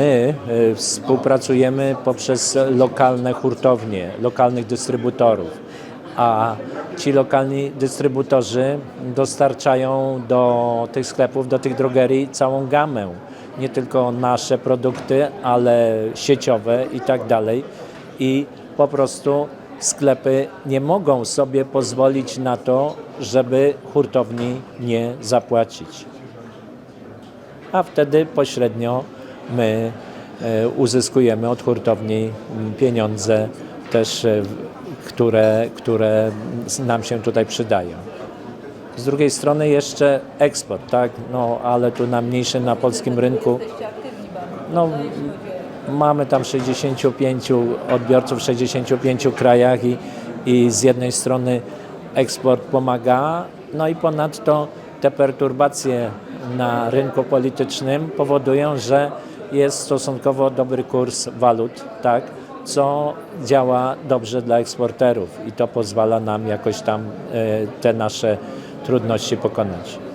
my y, współpracujemy poprzez lokalne hurtownie, lokalnych dystrybutorów, a ci lokalni dystrybutorzy dostarczają do tych sklepów, do tych drogerii całą gamę. Nie tylko nasze produkty, ale sieciowe i tak dalej. I po prostu sklepy nie mogą sobie pozwolić na to, żeby hurtowni nie zapłacić a wtedy pośrednio my e, uzyskujemy od hurtowni pieniądze też, e, które, które nam się tutaj przydają. Z drugiej strony jeszcze eksport, tak, no ale tu na mniejszym, na polskim rynku, no mamy tam 65 odbiorców w 65 krajach i, i z jednej strony eksport pomaga, no i ponadto te perturbacje na rynku politycznym powodują, że jest stosunkowo dobry kurs walut, tak, co działa dobrze dla eksporterów i to pozwala nam jakoś tam e, te nasze trudności pokonać.